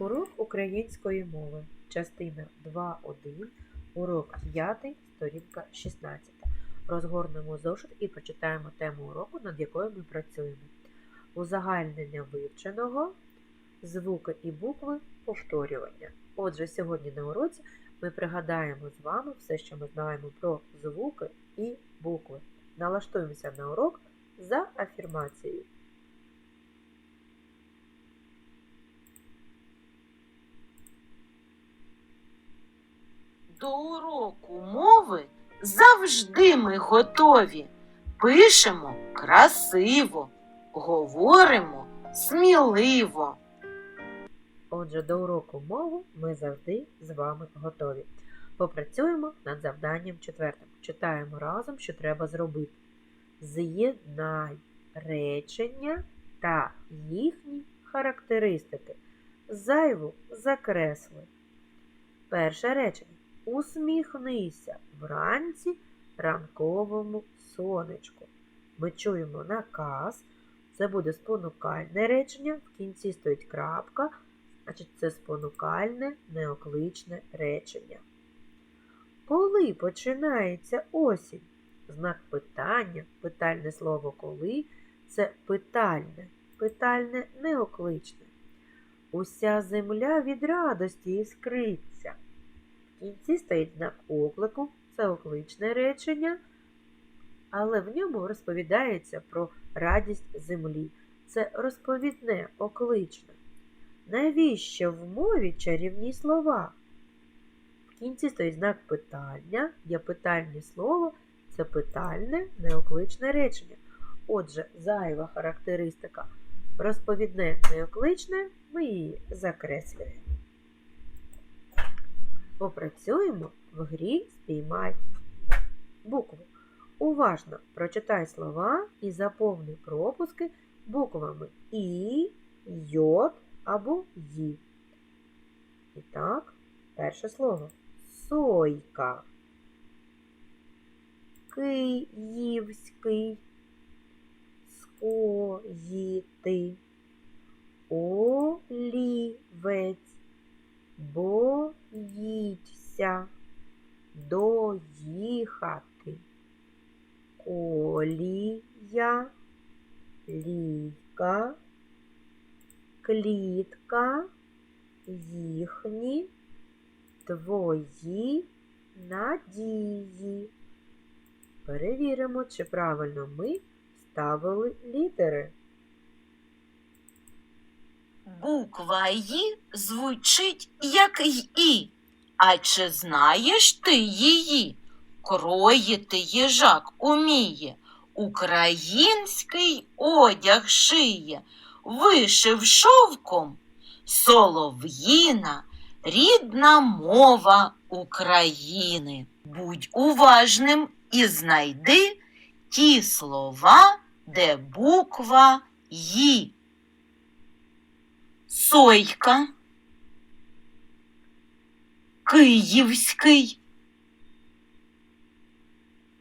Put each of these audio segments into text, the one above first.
Урок української мови. Частина 2.1. Урок 5. Сторінка 16. Розгорнемо зошит і прочитаємо тему уроку, над якою ми працюємо. Узагальнення вивченого, звуки і букви повторювання. Отже, сьогодні на уроці ми пригадаємо з вами все, що ми знаємо про звуки і букви. Налаштуємося на урок за афірмацією. До уроку мови завжди ми готові. Пишемо красиво, говоримо сміливо. Отже, до уроку мови ми завжди з вами готові. Попрацюємо над завданням четвертим. Читаємо разом, що треба зробити. З'єднай речення та їхні характеристики. Зайву закресли. Перше речення. Усміхнися вранці ранковому сонечку. Ми чуємо наказ. Це буде спонукальне речення. В кінці стоїть крапка. Значить, це спонукальне неокличне речення. Коли починається осінь? Знак питання, питальне слово коли це питальне, питальне неокличне. Уся земля від радості іскриться. Кінці стоїть знак оклику, це окличне речення, але в ньому розповідається про радість землі. Це розповідне, окличне. Навіщо в мові чарівні слова? В кінці стоїть знак питання, є питальне слово, це питальне неокличне речення. Отже, зайва характеристика розповідне неокличне, ми її закреслюємо. Попрацюємо в грі спіймай букву. Уважно прочитай слова і заповни пропуски буквами І, Й або Ї. І так, перше слово сойка. Київський. Скоїти. Олівець. Боїться. Доїхати. Колія. Ліка. Клітка. Їхні. Твої надії. Перевіримо, чи правильно ми ставили літери. Буква «Ї» звучить як «й». А чи знаєш ти її? Кроїти їжак уміє, український одяг шиє, вишив шовком солов'їна, рідна мова України. Будь уважним і знайди ті слова, де буква «Ї». Сойка, Київський,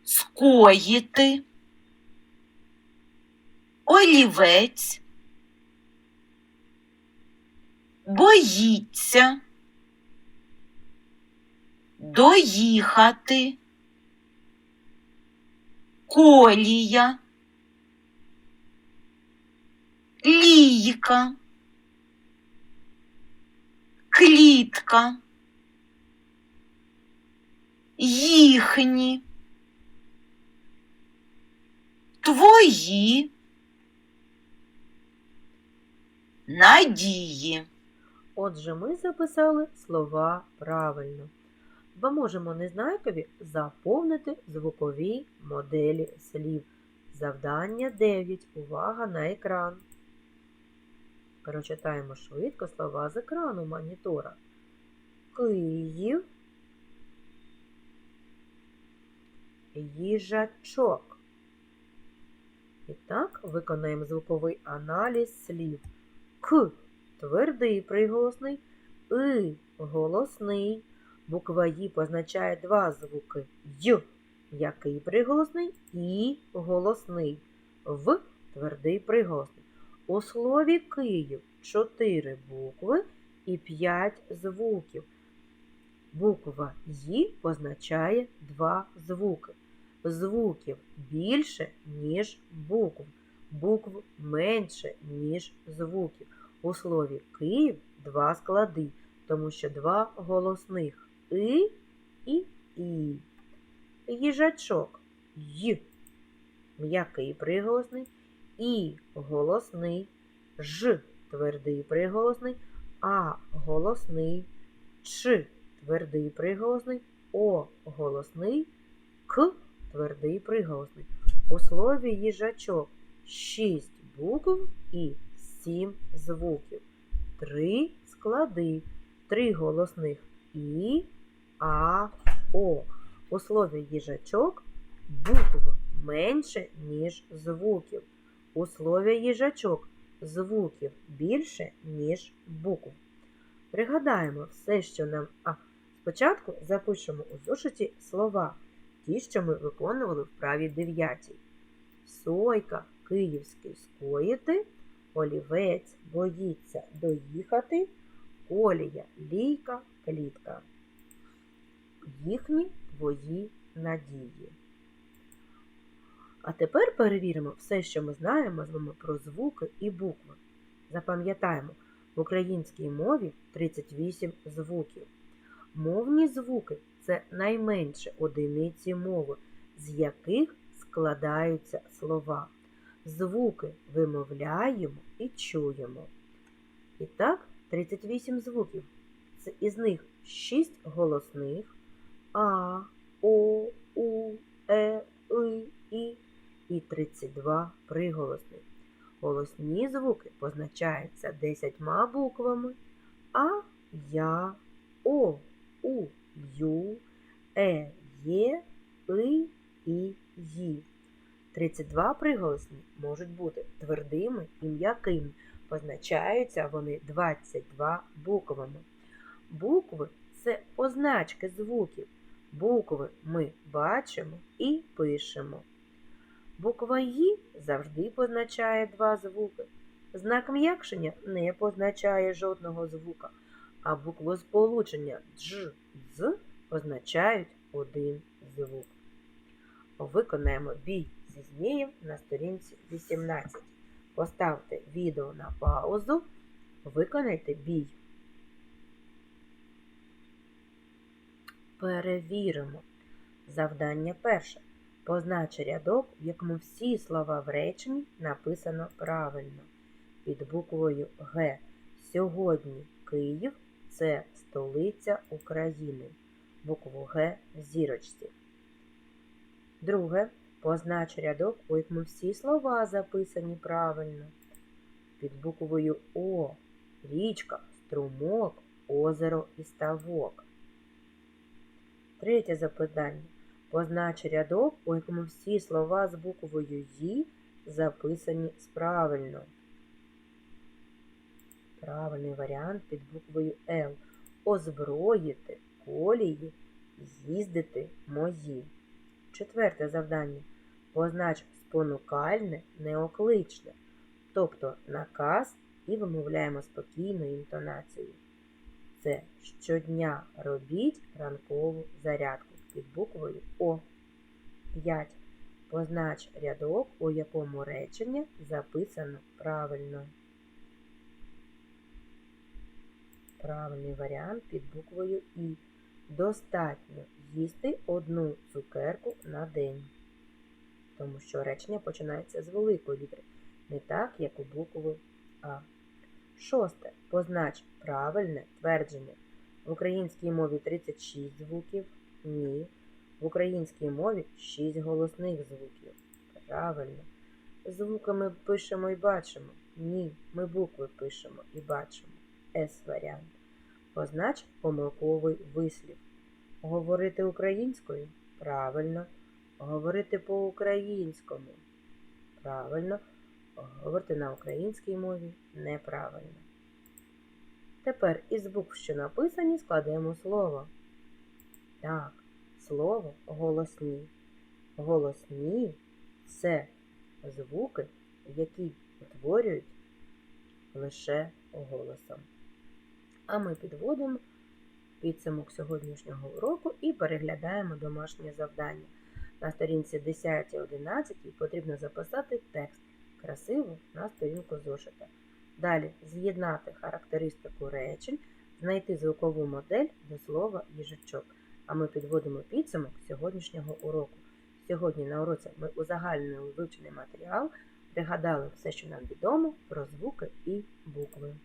скоїти, олівець, боїться, доїхати, колія, лійка, клітка, їхні, твої, надії. Отже, ми записали слова правильно. Допоможемо незнакові заповнити звукові моделі слів. Завдання 9. Увага на екран. Прочитаємо швидко слова з екрану монітора. Київ. Їжачок. І так, виконаємо звуковий аналіз слів. К твердий приголосний, И голосний. Буква І позначає два звуки Й, який приголосний, І голосний. В твердий приголосний. У слові Київ чотири букви і 5 звуків. Буква «Ї» позначає два звуки. Звуків більше, ніж букв. Букв менше, ніж звуків. У слові Київ два склади, тому що два голосних И і І. Їжачок Й. М'який приголосний, І голосний, Ж твердий приголосний, А голосний, Ч твердий приголосний, О голосний, К твердий приголосний. У слові їжачок 6 букв і 7 звуків. Три склади, три голосних І, А, О. У слові їжачок букв менше, ніж звуків. У слові їжачок звуків більше, ніж букв. Пригадаємо все, що нам. Спочатку запишемо у зошиті слова, ті, що ми виконували в праві 9. Сойка, київський скоїти, олівець боїться доїхати, колія, лійка, клітка. Їхні твої надії. А тепер перевіримо все, що ми знаємо з вами про звуки і букви. Запам'ятаємо, в українській мові 38 звуків. Мовні звуки це найменше одиниці мови, з яких складаються слова. Звуки вимовляємо і чуємо. І так, 38 звуків. Це із них 6 голосних А, О, У, Е, И, І і 32 приголосних. Голосні звуки позначаються 10 буквами А, Я, О, У, Ю, Е, Є, И, І, Ї. 32 приголосні можуть бути твердими і м'якими. Позначаються вони 22 буквами. Букви це позначки звуків. Букви ми бачимо і пишемо. Буква «Ї» завжди позначає два звуки. Знак м'якшення не позначає жодного звука, а буквосполучення дж, з позначають один звук. Виконаємо бій зі змієм на сторінці 18. Поставте відео на паузу, виконайте бій. Перевіримо. Завдання перше. Познач рядок, в якому всі слова в реченні написано правильно. Під буквою Г. Сьогодні Київ це столиця України. Букву Г в зірочці. Друге. Познач рядок, у якому всі слова записані правильно. Під буквою О. Річка, струмок, озеро і ставок. Третє запитання. Познач рядок, у якому всі слова з буквою «Ї» записані справильно. Правильний варіант під буквою Л. Озброїти, колії, їздити, мої. Четверте завдання. Познач спонукальне, неокличне, тобто наказ і вимовляємо спокійною інтонацією. Це щодня робіть ранкову зарядку під буквою О. 5. Познач рядок, у якому речення записано правильно. Правильний варіант під буквою І. Достатньо їсти одну цукерку на день. Тому що речення починається з великої літери, не так, як у букви А. Шосте. Познач правильне твердження. В українській мові 36 звуків. Ні. В українській мові 6 голосних звуків. Правильно. Звуками пишемо і бачимо. Ні. Ми букви пишемо і бачимо. С варіант. Познач помилковий вислів. Говорити українською? Правильно. Говорити по-українському. Правильно. Говорити на українській мові неправильно. Тепер із букв, що написані, складемо слово. Так, слово голосні. Голосні це звуки, які утворюють лише голосом. А ми підводимо підсумок сьогоднішнього уроку і переглядаємо домашнє завдання. На сторінці 10-11 потрібно записати текст красиво на сторінку зошита. Далі з'єднати характеристику речень, знайти звукову модель до слова їжачок. А ми підводимо підсумок сьогоднішнього уроку. Сьогодні на уроці ми узагальнили вивчений матеріал, пригадали все, що нам відомо про звуки і букви.